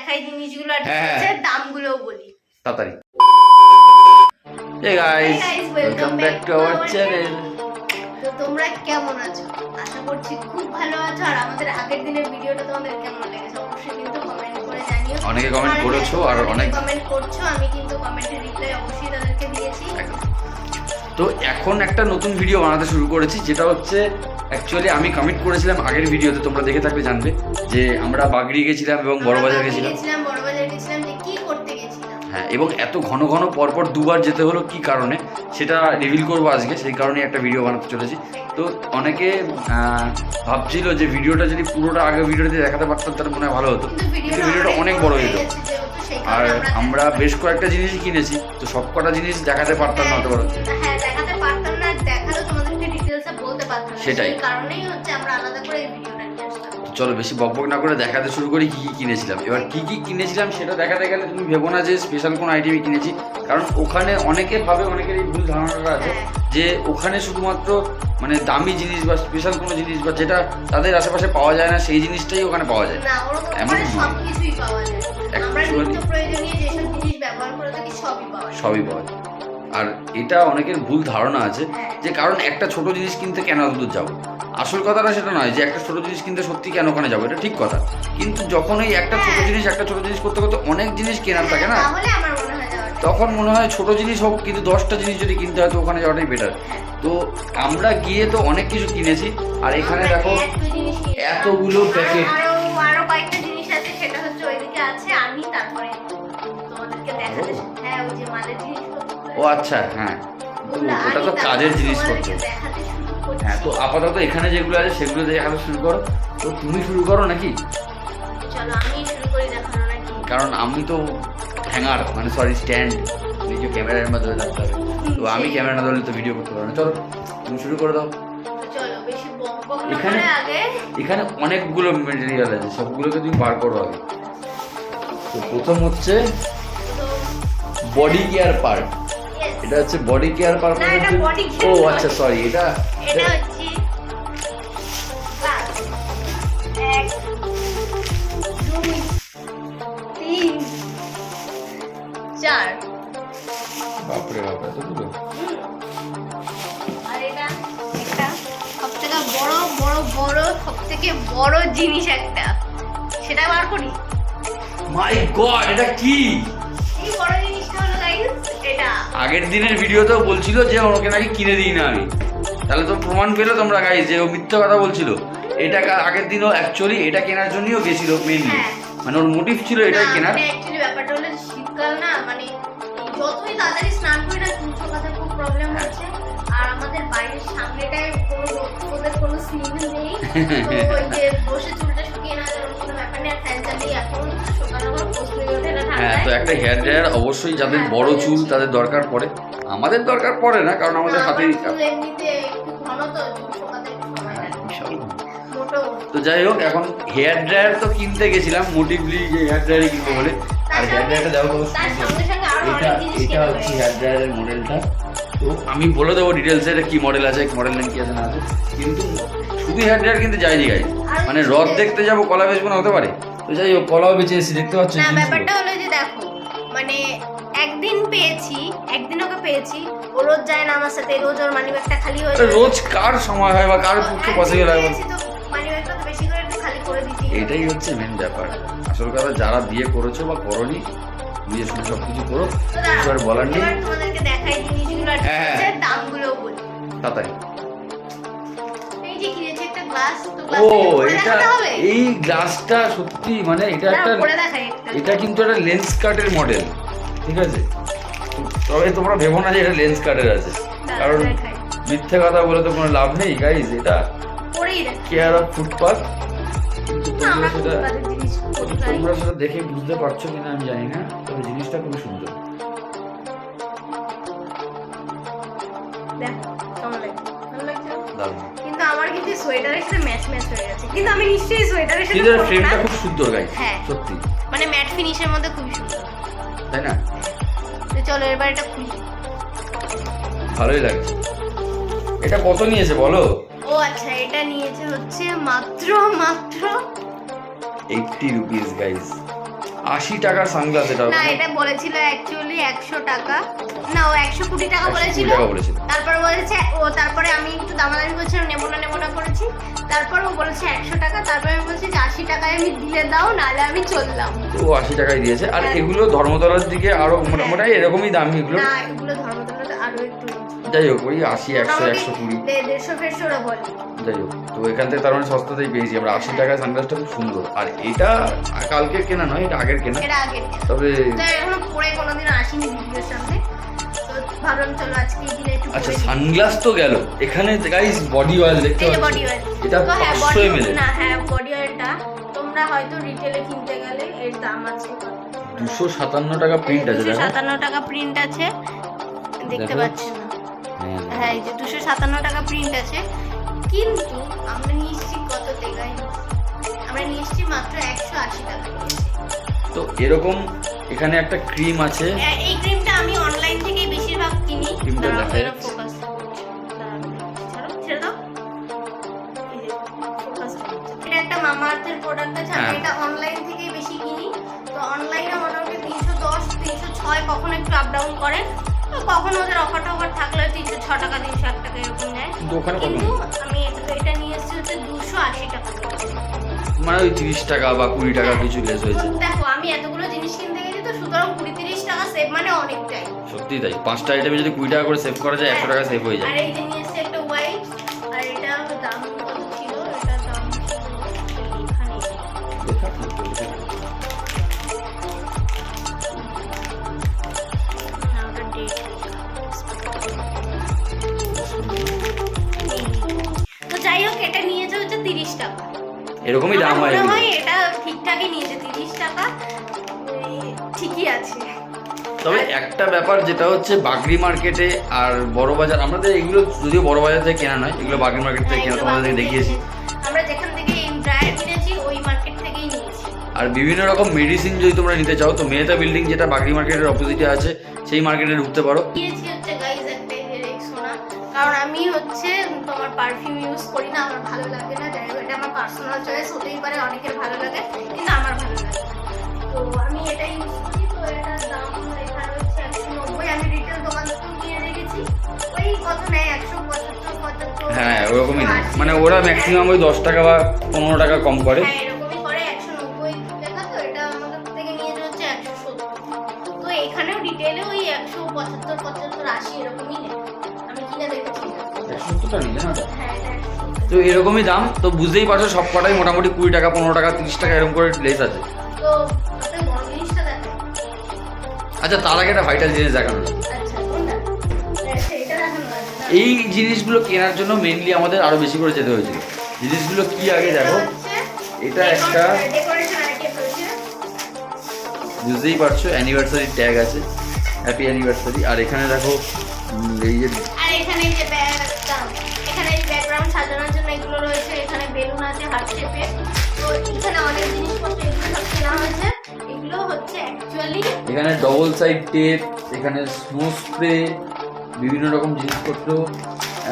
দেখাই জিনিসগুলো আর হ্যাঁ, হ্যাঁ। হচ্ছে দামগুলোও বলি। তাড়াতাড়ি। Hey guys guys, welcome welcome back back to to our channel তো তোমরা কেমন আছো? আশা করছি খুব ভালো আছো। আর আমাদের আগের দিনের ভিডিওটা তোমাদের কেমন লেগেছে অবশ্যই কিন্তু কমেন্ট করে জানিও। অনেকে comment করেছ আর অনেক- কমেন্ট করছ আমি কিন্তু কমেন্টের রিপ্লাই অবশ্যই তাদেরকে দিয়েছি। তো এখন একটা নতুন ভিডিও বানাতে শুরু করেছি যেটা হচ্ছে অ্যাকচুয়ালি আমি কমিট করেছিলাম আগের ভিডিওতে তোমরা দেখে থাকলে জানবে যে আমরা বাগড়ি গেছিলাম এবং বড়বাজার গেছিলাম। হ্যাঁ এবং এত ঘন ঘন পরপর দুবার যেতে হলো কি কারণে? সেটা রিভিল করব আজকে সেই কারণে একটা ভিডিও বানাতে চলেছি। তো অনেকে ভাবছিল যে ভিডিওটা যদি পুরোটা আগে ভিডিওতে দেখাতে পারতাম তাহলে মনে হয় ভালো হতো। কিন্তু ভিডিওটা অনেক বড় হয়ে যেত। সেই আর আমরা বেশ কয়েকটা জিনিসই কিনেছি তো সব কটা জিনিস দেখাতে পারতাম না হতে পারো সেটাই। কারণেই হচ্ছে আমরা আলাদা করে এই ভিডিওটা নিয়ে আসলাম। চলো বেশি বকবক না করে দেখাতে শুরু করি কি কি কিনেছিলাম। এবার কি কি কিনেছিলাম সেটা দেখাতে গেলে তুমি ভেবো না যে স্পেশাল কোনো আইটেমই কিনেছি। কারণ ওখানে অনেকে ভাবে অনেকের এই ভুল ধারণাটা আছে হ্যাঁ। যে ওখানে শুধুমাত্র মানে দামি জিনিস বা স্পেশাল কোনো জিনিস বা যেটা তাদের আশেপাশে পাওয়া যায় না সেই জিনিসটাই ওখানে পাওয়া যায়। এমন সবই পাওয়া যায়। সবই পাওয়া যায়। আর এটা অনেকের ভুল ধারণা আছে। যে কারণ একটা ছোট জিনিস কিনতে কেন এত দূর যাব আসল কথাটা সেটা নয় যে একটা ছোট জিনিস কিনতে সত্যি কেন ওখানে যাব এটা ঠিক কথা কিন্তু যখন এই একটা ছোট হ্যাঁ। জিনিস একটা ছোট জিনিস করতে করতে অনেক জিনিস কেনার থাকে না তখন মনে হয় ছোট জিনিস হোক কিন্তু দশটা জিনিস যদি কিনতে হয় তো ওখানে যাওয়াটাই বেটার তো আমরা গিয়ে তো অনেক কিছু কিনেছি আর এখানে দেখো। এতগুলো প্যাকেট ও আচ্ছা হ্যাঁ। ওটা তো কাজের জিনিসপত্র। হ্যাঁ তো আপাতত এখানে যেগুলো আছে সেগুলো দেখাতে শুরু করো। তো তুমি শুরু করো নাকি? চলো আমি শুরু করি দেখানো নাকি? কারণ আমি তো হ্যাঙ্গার মানে সরি স্ট্যান্ড নিজে ক্যামেরার মাধ্যমে থাকতে হবে তো আমি ক্যামেরা না ধরলে তো ভিডিও করতে পারব না। চলো তুমি শুরু করে দাও। এখানে- এখানে অনেকগুলো মেটেরিয়াল আছে সবগুলোকে তুমি বার করো আগে। তো প্রথম হচ্ছে বডি কেয়ার পার্ট এটা হচ্ছে বডি কেয়ার care ও আচ্ছা সরি এটা এটা হচ্ছে চার। বাপরে বাপ। আর এটা একটা বড় জিনিস একটা। সেটা বার করি? মাই গড এটা কি? আগের দিনের ভিডিওতেও বলছিল যে ওকে নাকি কিনে দিই না আমি তাহলে তো প্রমাণ পেল তোমরা গাইজ যে ও মিথ্যে কথা বলছিল এটা আগের দিনও অ্যাকচুয়ালি এটা কেনার জন্যও গেছিল মেনলি হ্যাঁ। মানে ওর মোটিভ ছিল এটাই কেনার মানে ব্যাপারটা হলো শীতকাল না মানে যতই তাড়াতাড়ি স্নান করি না চুল খুব প্রবলেম হ্যাঁ। হচ্ছে আর আমাদের বাড়ির সামনেটায় কোনো রোদ- কোনো সিন নেই। ওই যে বসে চুলটা শুকিয়ে না কোনো ব্যাপার নেই আর ফ্যান চালিয়ে এখন। সকালে আমার ওঠে না হ্যাঁ তো একটা হেয়ার ড্রায়ার অবশ্যই যাদের হ্যাঁ, বড় চুল। তাদের দরকার পড়ে। আমাদের দরকার পড়ে না কারণ আমাদের হাতেই তো হ্যাঁ, তো যাই হোক এখন হেয়ার ড্রায়ার তো কিনতে গেছিলাম মোটিভলি যে হেয়ার ড্রায়ারই কিনবো বলে। আর হেয়ার ড্রায়ারটা দেখো এটা এটা হচ্ছে হেয়ার ড্রায়ারের মডেলটা তো আমি বলে দেবো ডিটেলস এটা কি মডেল আছে মডেল নেম কি আছে না আছে। কিন্তু শুধু হেয়ার ড্রায়ার কিন্তু যায়নি গাই মানে রদ দেখতে যাব কলা বেচবো না হতে পারে। তো যাই হোক কলাও বেঁচে এসেছি দেখতে পাচ্ছ না ব্যাপারটা হলো যে দেখো মানে একদিন পেয়েছি একদিন ওকে পেয়েছি ও রোজ যায় না আমার সাথে রোজ ওর মানি ব্যাগটা খালি হয়ে যায়। রোজ কার সময় হয় বা কার তো পক্ষে পসিবল হয়? বল? মানি ব্যাগটা তো বেশি করে একটু খালি করে দিতে এটাই হচ্ছে মেন ব্যাপার। আসল কথা যারা বিয়ে করেছ বা করনি বিয়ে শুনে সব কিছু করো কিছু আর বলার নেই। তোমাদেরকে দেখাই জিনিসগুলো আর হ্যাঁ। হচ্ছে দামগুলোও বলি। তাড়াতাড়ি। ও এটা এই গ্লাসটা সত্যি মানে এটা একটা এটা কিন্তু একটা লেন্স মডেল ঠিক আছে? তবে তোমরা ভেবো না যে এটা লেন্স আছে। কারণ মিথ্যে কথা বলে তো কোনো লাভ নেই গাইজ এটা কেয়ার অফ ফুটপাথ? তোমরা সেটা দেখে বুঝতে পারছ কিনা আমি জানি না তবে জিনিসটা খুবই সুন্দর। সোয়েটারের সাথে ম্যাচ ম্যাচ হয়ে গেছে কিন্তু আমি নিশ্চয়ই সোয়েটারের সাথে কিন্তু ফ্রেমটা খুব সুন্দর গাই হ্যাঁ। সত্যি। মানে ম্যাট ফিনিশের মধ্যে খুব সুন্দর। তাই না? তো চলো এবার এটা খুলি। ভালোই লাগছে। এটা কত নিয়েছে বলো? ও আচ্ছা এটা নিয়েছে হচ্ছে মাত্র মাত্র এইটটি রুপিস গাইস আশি টাকার সানগ্লাস এটা না এটা বলেছিল অ্যাকচুয়ালি একশো টাকা। না ও একশো কুড়ি টাকা বলেছিল। তারপর বলেছে ও তারপরে আমি একটু দামাদামি করছিলাম নেব না নেব না করেছি। তারপর ও বলেছে একশো টাকা তারপরে আমি বলছি যে আশি টাকায় আমি দিয়ে দাও নাহলে আমি চললাম। ও আশি টাকায় দিয়েছে। আর হ্যাঁ। এগুলো ধর্মতলার দিকে আরও মোটামুটি এরকমই দাম এগুলো। না এগুলো একটু যাই হোক ওই আশি একশো একশো কুড়ি। যাই হোক তো এখান থেকে তার মানে সস্তাতেই পেয়েছি আমরা। আশি টাকায় সানগ্লাসটা খুব সুন্দর। আর এটা কালকে কেনা নয় এটা আগের কেনা। তবে আচ্ছা সানগ্লাস তো গেল। এখানে গাইস বডি অয়েল দেখতে পাচ্ছ? বডি অয়েল এটা হ্যাঁ পাঁচশো এমএল না হ্যাঁ বডি অয়েলটা তোমরা হয়তো রিটেলে কিনতে গেলে এর দাম আছে দুশো সাতান্ন টাকা প্রিন্ট আছে দুশো সাতান্ন টাকা প্রিন্ট আছে। দেখতে দেখো। না হ্যাঁ, হ্যাঁ এই যে দুশো সাতান্ন টাকা প্রিন্ট আছে। কিন্তু আমরা নিয়ে কত টাকায়? আমরা নিয়ে মাত্র একশো আশি টাকা তো এরকম এখানে একটা ক্রিম আছে। এই ক্রিমটা আমি অনলাইন থেকেই বেশিরভাগ কিনি। ক্রিমটা দেখা যাচ্ছে। একটা মামা আর্থের প্রোডাক্ট আছে। আমি হ্যাঁ। এটা অনলাইন থেকেই বেশি কিনি। তো অনলাইনে মোটামুটি তিনশো দশ তিনশো ছয় কখনো একটু আপ ডাউন করে। তো কখনো ওদের অফার টফার থাকলে তিনশো ছ টাকা তিনশো এক টাকা এরকম নেয়। কিন্তু আমি এটা নিয়ে এসেছি হচ্ছে দুশো আশি টাকা। মানে ওই তিরিশ টাকা বা কুড়ি টাকা কিছু লেস হয়েছে। দেখো আমি এতগুলো জিনিস কিনতে গেছি তো সুতরাং কুড়ি তিরিশ টাকা সেভ মানে অনেকটাই। সত্যি তাই? পাঁচটা আইটেমে যদি কুড়ি টাকা করে সেভ করা যায় একশো টাকা সেভ হয়ে যায়। আর এই যে এরকমই দাম হয়। এটা ঠিকঠাকই নিয়েছে তিরিশ টাকা ঠিকই আছে। তবে একটা ব্যাপার যেটা হচ্ছে বাগরি মার্কেটে আর বড় বাজার আমাদের এগুলো যদিও বড় বাজার থেকে কেনা নয় এগুলো বাগরি মার্কেট থেকে কেনা হ্যাঁ, তোমাদের এগুলো দেখিয়েছি। আমরা যেখান থেকে ড্রায়ার কিনেছি ওই মার্কেট থেকেই নিয়েছি। আর বিভিন্ন রকম মেডিসিন যদি তোমরা নিতে চাও তো মেহতা বিল্ডিং যেটা বাগরি মার্কেটের অপোজিটে আছে সেই মার্কেটে ঢুকতে পারো। কিনেছি হচ্ছে গাইজ একটা এই কারণ আমি হচ্ছে তোমার পারফিউম ইউজ করি না আমার ভালো লাগে না। পার্সোনাল চয়েস হতেই পারে অনেকের ভালো লাগে কিন্তু আমার ভালো লাগে তো আমি এটা ইউজ করি তো এটার দাম লেখা রয়েছে একশো নব্বই। আমি রিটেল দোকান থেকেও কিনে ওই কত নেয়? একশো পঁচাত্তর পঁচাত্তর হ্যাঁ ওরকমই মানে ওরা ম্যাক্সিমাম ওই দশ টাকা বা পনেরো টাকা কম করে। হ্যাঁ করে তো এরকমই দাম তো বুঝতেই পারছ সব কটাই মোটামুটি কুড়ি টাকা পনেরো টাকা তিরিশ টাকা এরকম করে লেস আছে। আচ্ছা তার আগে একটা ভাইটাল জিনিস দেখানো। আচ্ছা কোনটা? আচ্ছা? এই জিনিসগুলো কেনার জন্য মেনলি আমাদের আরও বেশি করে যেতে হয়েছিল। জিনিসগুলো কি আগে দেখো? এটা একটা রয়েছে বুঝতেই পারছ অ্যানিভার্সারি ট্যাগ আছে। হ্যাপি অ্যানিভার্সারি আর এখানে দেখো এই যে রয়েছে এখানে বেলুন আছে হার্ট শেপে তো এখানে অনেক জিনিসপত্র এগুলো সব কেনা হয়েছে। এগুলো হচ্ছে অ্যাকচুয়ালি এখানে ডবল সাইড টেপ এখানে স্নো স্প্রে বিভিন্ন রকম জিনিসপত্র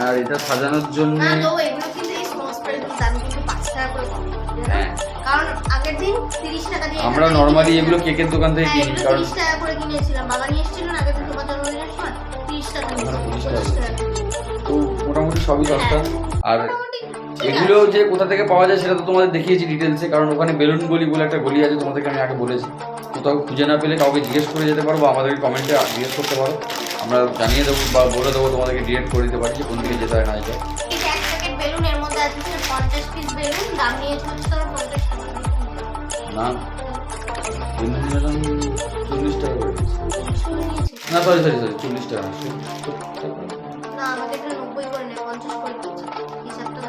আর এটা সাজানোর জন্য না তো এগুলো কিন্তু এই স্নো স্প্রেগুলোর দাম কিন্তু পাঁচ টাকা করে হ্যাঁ। কারণ আগের দিন তিরিশ টাকা দিয়ে আমরা নর্মালি এগুলো কেকের দোকান থেকে হ্যাঁ, কিনি কারণ তিরিশ টাকা করে কিনেছিলাম। বাবা নিয়ে এসেছিল না আগের দিন তোমার জন্মদিনের সময় তিরিশ টাকা নিয়েছিল, 30 টাকা। তো মোটামুটি সবই সস্তা। আর মোটামুটি ঠিক এগুলো যে কোথা থেকে পাওয়া যায় সেটা তো তোমাদের দেখিয়েছি ডিটেলসে কারণ ওখানে বেলুন গলি বলে একটা গলি আছে তোমাদেরকে আমি আগে বলেছি। কোথাও খুঁজে না পেলে কাউকে জিজ্ঞেস করে যেতে পারো বা আমাদেরকে কমেন্টে জিজ্ঞেস করতে পারো। আমরা জানিয়ে দেবো বা বলে দেবো তোমাদেরকে ডিরেক্ট করে দিতে পারি যে কোন দিকে যেতে হয় না চল্লিশ টাকা নিয়েছে না সরি সরি সরি চল্লিশ টাকা। না, এখানে নব্বই করে নেয় পঞ্চাশ করে দিয়েছে হিসাবটা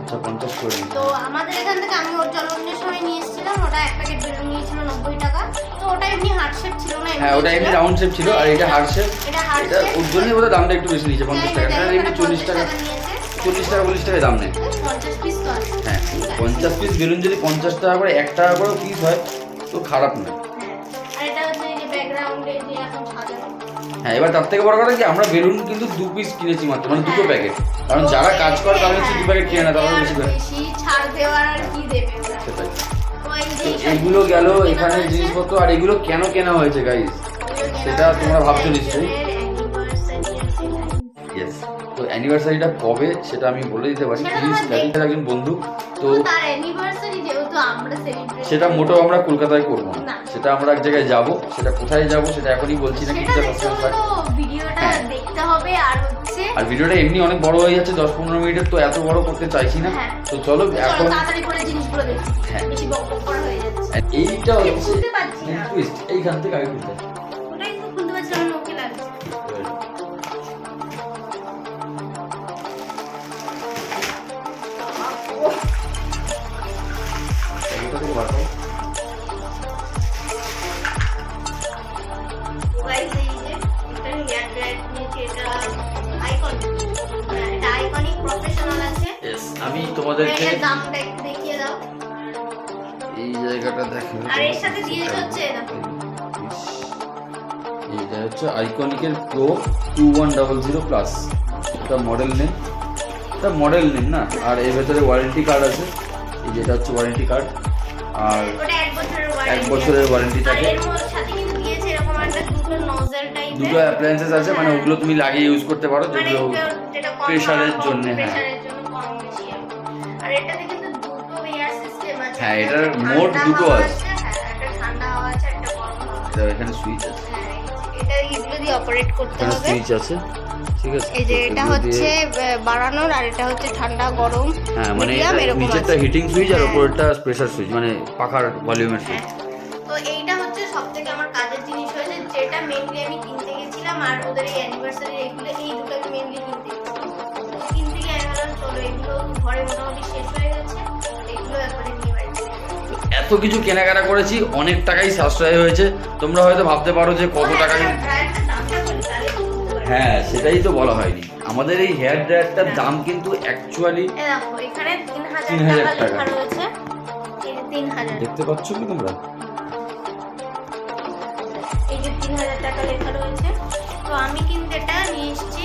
আচ্ছা পঞ্চাশ করে তো আমাদের এখান থেকে আমি ওর জন্মদিনের সময় নিয়ে এসেছিলাম ওটা এক প্যাকেট বেলুন নিয়েছিল নব্বই টাকা। তো ওটা এমনি হার্ট শেপ ছিল না হ্যাঁ ওটা এমনি ছিল। রাউন্ড শেপ ছিল আর এটা শেপ এটা হার্ট শেপ ওর জন্যই দামটা একটু বেশি নিয়েছে পঞ্চাশ টাকা। না এমনি চল্লিশ টাকা চল্লিশ টাকা চল্লিশ দাম তো হ্যাঁ পঞ্চাশ পিস বেলুন যদি পঞ্চাশ টাকা করে এক টাকা করে পিস হয় তো খারাপ নয়। হ্যাঁ এবার তার থেকে বড় কথা কি আমরা বেলুন কিন্তু দু পিস কিনেছি মাত্র মানে দুটো প্যাকেট কারণ যারা কাজ করে তারা হচ্ছে দু প্যাকেট কিনে না তারা বেশি ছাড় দেওয়ার আর কি দেবে সেটাই। এগুলো গেল এখানে জিনিসপত্র আর এগুলো কেন কেনা হয়েছে গাইস সেটা তোমরা ভাবছ নিশ্চয়ই। তো অ্যানিভার্সারিটা কবে সেটা আমি বলে দিতে পারি। প্লিজ একজন বন্ধু তো সেটা মোটেও আমরা কলকাতায় করব না। সেটা আমরা এক জায়গায় যাব সেটা কোথায় যাব সেটা এখনই বলছি না কিছুটা ভিডিওটা হ্যাঁ। দেখতে হবে আর হচ্ছে আর ভিডিওটা এমনি অনেক বড় হয়ে যাচ্ছে দশ পনেরো মিনিটের তো এত বড় করতে চাইছি না হ্যাঁ। তো চলো এখন হ্যাঁ। এইটা হচ্ছে এইখান থেকে আগে খুলতে তোমাদেরকে দামটা একটু দেখিয়ে দাও। এই জায়গাটা দেখো। আর এর সাথে দিয়ে হচ্ছে এইটা হচ্ছে আইকনিকের pro two one double zero plus এটা মডেল নেম এটা মডেল নেম না? আর এর ভেতরে ওয়ারেন্টি কার্ড আছে। এই যেটা হচ্ছে ওয়ারেন্টি কার্ড আর এক বছরের ওয়ারেন্টি থাকে। দুটো অ্যাপ্লায়েন্সেস আছে মানে ওগুলো তুমি লাগিয়ে ইউজ করতে পারো মানে যেগুলো এটা- প্রেসারের কম জন্যে, হ্যাঁ। হ্যাঁ, এটার মোট দুটো আছে। হ্যাঁ একটা ঠান্ডা হাওয়া আছে একটা গরম হাওয়া এখানে সুইচ আছে হ্যাঁ, এটা এগুলো দিয়ে অপারেট করতে হবে সুইচ আছে ঠিক আছে এই যে এটা হচ্ছে বাড়ানোর আর এটা হচ্ছে ঠান্ডা গরম হ্যাঁ মানে নিচেরটা হিটিং সুইচ আর। উপরেরটা প্রেসার সুইচ মানে পাখার ভলিউমের হ্যাঁ সুইচ তো এইটা হচ্ছে সব থেকে আমার কাজের জিনিস হয়েছে যেটা মেনলি আমি কিনতে গেছিলাম আর ওদের এই অ্যানিভার্সারি এগুলো এই দুটো আমি মেনলি কিনতে কিনতে গিয়ে আমি চলো এগুলো ঘরে মোটামুটি শেষ হয়ে গেছে এগুলো একবারে নিয়ে। এত কিছু কেনাকাটা করেছি অনেক টাকাই সাশ্রয় হয়েছে। তোমরা হয়তো ভাবতে পারো যে কত টাকা পারবে। হ্যাঁ সেটাই তো বলা হয়নি। আমাদের এই হেয়ার ড্রায়ারটার দাম কিন্তু অ্যাকচুয়ালি তিন হাজার টাকা দেখতে পাচ্ছ কি তোমরা? এই যে তিন হাজার টাকা লেখা রয়েছে। তো আমি কিন্তু এটা নিয়ে এসেছি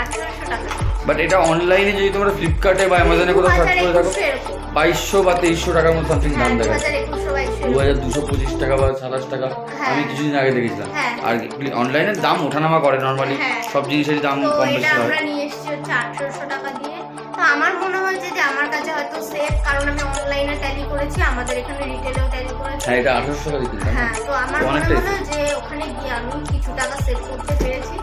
আঠারোশো টাকা। বাট এটা অনলাইনে যদি তোমরা ফ্লিপকার্টে বা অ্যামাজনে কোথাও সার্চ করে থাকো। 2021 এরকম। বাইশশো বা তেইশশো টাকার মতো সামথিং দাম হ্যাঁ, দেখাচ্ছে 2021 দু হাজার দুশো পঁচিশ টাকা বা সাতাশ টাকা। হ্যাঁ। আমি কিছুদিন আগে দেখেছিলাম। হ্যাঁ। আর অনলাইনের দাম ওঠানামা করে নর্মালি হ্যাঁ। সব জিনিসেরই দাম কম বেশি হয়। আমরা মনে হয়েছে যে আমার কাছে হয়তো সেফ কারণ আমি অনলাইনে ট্যালি করেছি আমাদের এখানে রিটেলেও ট্যালি করেছি। হ্যাঁ এটা আঠারোশো টাকা দিয়ে কিনলাম। হ্যাঁ তো আমার মনে হলো যে ওখানে গিয়ে আমি কিছু টাকা সেভ করতে পেরেছি।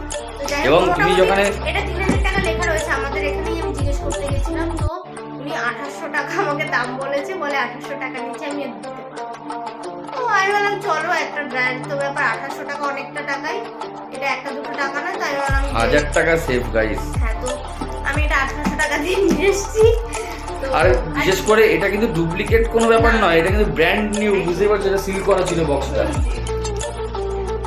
এবং তুমি যেখানে- এটা তিন হাজার টাকা লেখা রয়েছে আমাদের এখানেই আমি জিজ্ঞেস করতে গেছিলাম। তো উনি আঠাশশো টাকা আমাকে দাম বলেছে বলে আঠাশশো টাকা নিচে আমি আর দিতে তো আমি বললাম চলো একটা ড্রায়ার তো ব্যাপার আঠাশশো টাকা অনেকটা টাকাই। এটা একটা দুটো টাকা না তাই বললাম হাজার টাকা সেভ গাইস হ্যাঁ তো আমি এটা আঠারোশো টাকা দিয়ে নিয়ে এসেছি। আর বিশেষ করে এটা কিন্তু ডুপ্লিকেট কোনো ব্যাপার নয় এটা কিন্তু ব্র্যান্ড নিউ বুঝতে পারছ এটা সিল করা ছিল বক্সটা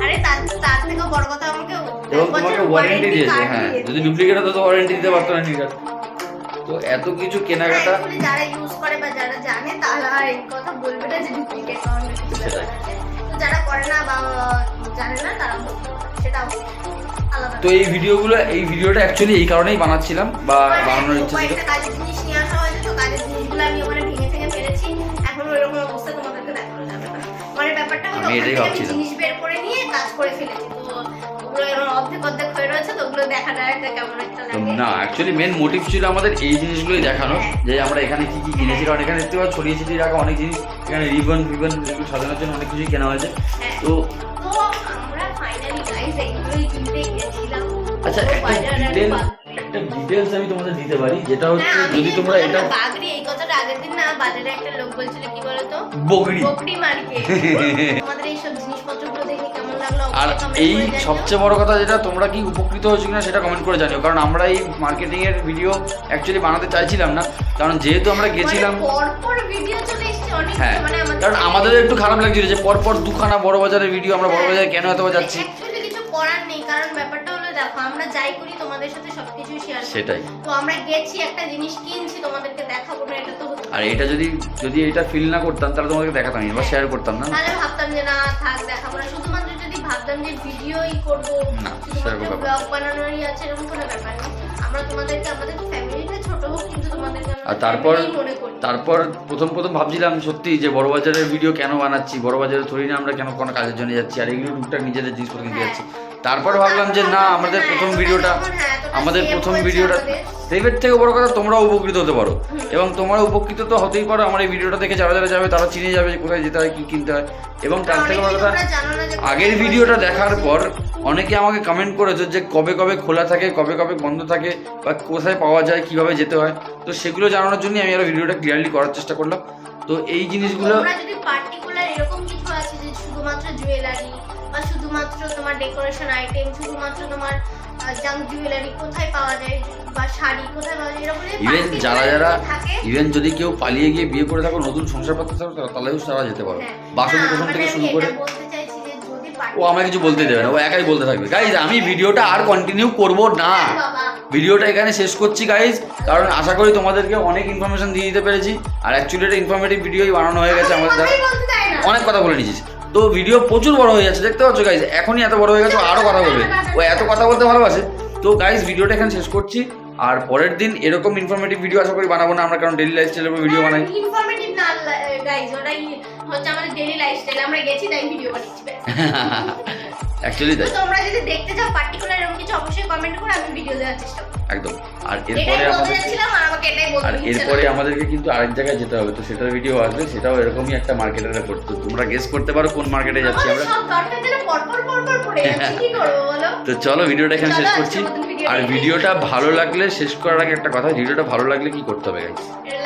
আরে তার তার থেকেও বড় কথা আমাকে এবং তোমাকে ওয়ারেন্টি দিয়েছে হ্যাঁ। যদি ডুপ্লিকেট হতো তো ওয়ারেন্টি দিতে পারতো না ঠিক আছে। তো এত কিছু কেনাকাটা যারা ইউজ করে বা যারা জানে তারা আর এই কথা বলবে না যে ডুপ্লিকেট তো যারা করে না বা জানে না তারা। আলাদা। তো এই ভিডিওগুলো এই ভিডিওটা অ্যাকচুয়ালি এই কারণেই বানাচ্ছিলাম বা বানানোর ইচ্ছে ছিল। কাজের জিনিস নিয়ে আসা হয়েছে তো কাজের জিনিসগুলো আমি ওখানে ভেঙে ভেঙে ফেলেছি। এখন ওইরকম অবস্থা তোমাদেরকে দেখানো যাবে না। মানে ব্যাপারটা হলো। জিনিস বের করে নিয়ে কাজ করে ফেলেছি। ওগুলো এরকম অর্ধেক অর্ধেক হয়ে রয়েছে তো ওগুলো দেখাটা একটা কেমন একটা লাগে। না অ্যাকচুয়ালি মেন মোটিভ ছিল আমাদের এই জিনিসগুলোই দেখানো হ্যাঁ। যে আমরা এখানে কি কি কিনেছি কারণ এখানে দেখতে পাচ্ছ ছড়িয়ে ছিটিয়ে রাখা অনেক জিনিস এখানে রিবন রিবন এগুলো সাজানোর জন্য অনেক কিছুই কেনা হয়েছে। হ্যাঁ। তো তো আমরা ফাইনালি গাইস এইগুলোই কিনতে গেছিলাম। আচ্ছা একটা একটা ডিটেলস আমি তোমাদের দিতে পারি যেটা হচ্ছে যদি তোমরা এটা বাগড়ি এই কথাটা আগের দিন না বাজারে একটা লোক বলছিল কি বলতো? বগড়ি বকরি মার্কেট। আমাদের দেখে কেমন লাগল আর এই সবচেয়ে বড় কথা যেটা তোমরা কি উপকৃত হয়েছো কিনা সেটা কমেন্ট করে জানিও। কারণ আমরা এই মার্কেটিং এর ভিডিও অ্যাকচুয়ালি বানাতে চাইছিলাম না। কারণ যেহেতু আমরা গেছিলাম মানে অনেক হ্যাঁ। মানে কারণ আমাদের একটু খারাপ লাগছিল যে পরপর দুখানা বড় বাজারের ভিডিও আমরা বড় বাজারে কেন এত যাচ্ছি? করার নেই কারণ ব্যাপারটা দেখো আমরা যাই করি তোমাদের সাথে সবকিছু শেয়ার সেটাই। তো আমরা গেছি একটা জিনিস কিনছি তোমাদেরকে দেখাবো না এটা তো আর এটা যদি যদি এটা ফিল না করতাম তাহলে তোমাদেরকে দেখাতাম না বা শেয়ার করতাম না? তাহলে ভাবতাম যে না থাক দেখাবো না। শুধুমাত্র যদি ভাবতাম যে ভিডিওই করব না, সেরকম ব্লগ বানানোরই আছে এরকম কোনো ব্যাপার নেই। আমরা তোমাদেরকে আমাদের ফ্যামিলিটা ছোট বলব কিন্তু তোমাদেরকে আর তারপর তারপর প্রথম প্রথম ভাবছিলাম সত্যি যে বড় বাজারের ভিডিও কেন বানাচ্ছি? বড় বাজারে থরি না আমরা কেন কোনো কাজের জন্য যাচ্ছি? আর এগুলো টুকটাক নিজেদের জিনিসপত্র কিনতে যাচ্ছি। তারপর ভাবলাম যে না, আমাদের প্রথম ভিডিওটা, আমাদের প্রথম ভিডিওটা। সেভের থেকে বড় কথা তোমরাও উপকৃত হতে পারো। এবং তোমরা উপকৃত তো হতেই পারো, আমার এই ভিডিওটা দেখে যারা যারা যাবে তারা চিনে যাবে কোথায় যেতে হয়, কি কিনতে হয়। এবং তার থেকে বড় কথা তোমরা আগের ভিডিওটা দেখার পর অনেকে আমাকে কমেন্ট করেছে যে কবে কবে খোলা থাকে, কবে কবে বন্ধ থাকে, বা কোথায় পাওয়া যায়, কীভাবে যেতে হয়। তো সেগুলো জানানোর জন্য আমি আরও ভিডিওটা ক্লিয়ারলি করার চেষ্টা করলাম। তো এই জিনিসগুলো যদি পার্টিকুলার এরকম কিছু আছে যে শুধুমাত্র জুয়েলারি শুধুমাত্র তোমার ডেকোরেশন আইটেম শুধুমাত্র তোমার জাঙ্ক জুয়েলারি কোথায় পাওয়া যায় বা শাড়ি কোথায় পাওয়া যায় এরকম ইভেন যারা যারা ইভেন যদি কেউ পালিয়ে গিয়ে বিয়ে করে থাকো নতুন সংসার পাতে থাকো তাহলেও তারা যেতে পারো। হ্যাঁ। বাসন কোসন মানে থেকে আমি শুরু করে ও আমাকে কিছু বলতে দেবে না ও একাই বলতে থাকবে। গাইজ আমি ভিডিওটা আর কন্টিনিউ করব না। হ্যাঁ, ভিডিওটা এখানে শেষ করছি গাইজ কারণ আশা করি তোমাদেরকে অনেক ইনফরমেশন দিয়ে দিতে পেরেছি। আর অ্যাকচুয়ালি এটা ইনফরমেটিভ ভিডিওই বানানো হয়ে গেছে আমাদের দ্বারা। অনেক কথা বলে নিয়েছিস। তো ভিডিও প্রচুর বড় হয়ে যাচ্ছে দেখতে পাচ্ছ গাইজ এখনই এত বড় হয়ে গেছে আরও আরও কথা বলবে। ও এত কথা বলতে ভালোবাসে। তো গাইজ ভিডিওটা এখানে শেষ করছি। আর পরের দিন এরকম ইনফরমেটিভ ভিডিও আশা করি বানাবো না আমরা কারণ ডেলি লাইফস্টাইলের উপর ভিডিও বানাই। ইনফরমেটিভ না গাইজ ওটাই হচ্ছে আমাদের ডেইলি লাইফস্টাইল আমরা গেছি তাই ভিডিও বানাচ্ছি। অ্যাকচুয়ালি তাই তোমরা যদি দেখতে চাও পার্টিকুলার এরকম কিছু অবশ্যই কমেন্ট করে আমি ভিডিও দেওয়ার চেষ্টা করব। একদম। আর এরপরে আমাদের আর আমাকে এটাই বলতে আর এরপরে আমাদেরকে কিন্তু আরেক জায়গায় যেতে হবে তো সেটার ভিডিও আসবে সেটাও এরকমই একটা মার্কেটের উপর তো তোমরা গেস করতে পারো কোন মার্কেটে যাচ্ছি আমরা। তো চলো ভিডিওটা এখানে শেষ করছি। আর ভিডিওটা ভালো লাগলে শেষ করার আগে একটা কথা ভিডিওটা ভালো লাগলে কি করতে হবে?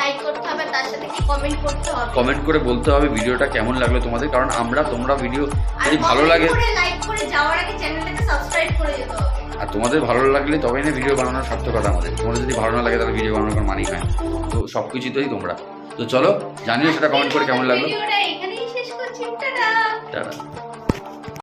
লাইক কমেন্ট করতে হবে। কমেন্ট করে বলতে হবে ভিডিওটা কেমন লাগল তোমাদের কারণ আমরা তোমরা ভিডিও যদি ভালো লাগে লাইক করে যাওয়ার আগে চ্যানেলটাকে সাবস্ক্রাইব করে যেতে হবে। আর তোমাদের ভালো লাগলে তবেই না ভিডিও বানানোর সার্থকতা আমাদের তোমাদের যদি ভালো না লাগে তাহলে ভিডিও বানানোর কোনো মানি হয় না। তো সব কিছুতেই তোমরা। তো চলো জানিও সেটা কমেন্ট করে কেমন লাগল। এখানেই শেষ করছি। টাটা।